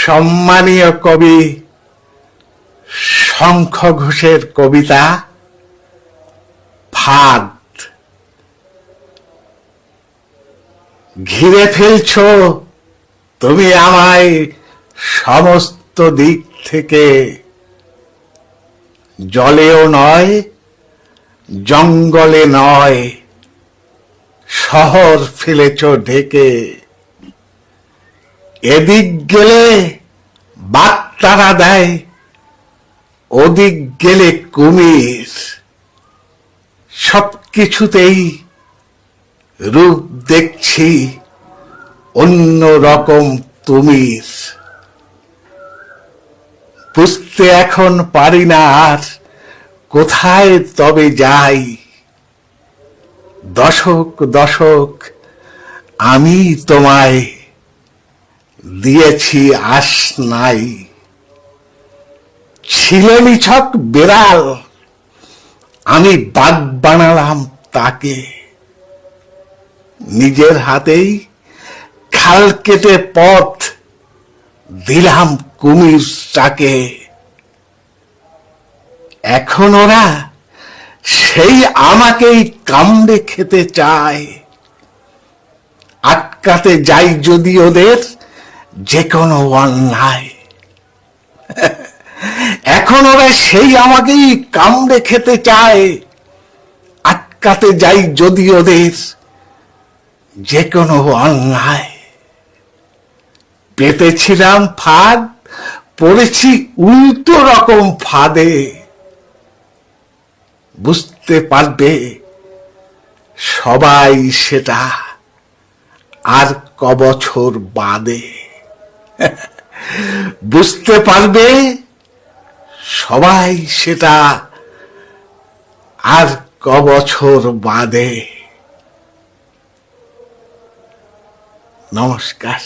সম্মানীয় কবি, শঙ্খ ঘোষের কবিতা, ফাঁদ। ঘিরে ফেলছ তুমি আমায় সমস্ত দিক থেকে। জলেও নয়, জঙ্গলে নয়, শহর ফেলেছ ঢেকে। এদিক গেলে বার্তারা দেয়, ওদিক গেলে কুমির। সব কিছুতেই রূপ দেখছি অন্য রকম তুমির। বুঝতে এখন পারি না আর কোথায় তবে যাই। দশক দশক আমি তোমায় দিয়েছি আস নাই। ছিলে নিছক বেড়াল। আমি বাঘ বানালাম তাকে। নিজের হাতেই খাল কেটে পথ দিলাম কুমিরটাকে এখন ওরা সেই আমাকেই কামড়ে খেতে চায়। আটকাতে যাই যদি ওদের যে কোনো অন্যায় এখন ওরা সেই আমাকেই কামড়ে খেতে চায়। আটকাতে যাই যদি ওদের যে কোনো অন্যায় পেতেছিলাম ফাঁদ, পড়েছি উল্টো রকম ফাঁদে। বুঝতে পারবে সবাই সেটা আর কবছর বাদে। বুঝতে পারবে? সবাই সেটা আর ক বছর বাদে। নমস্কার।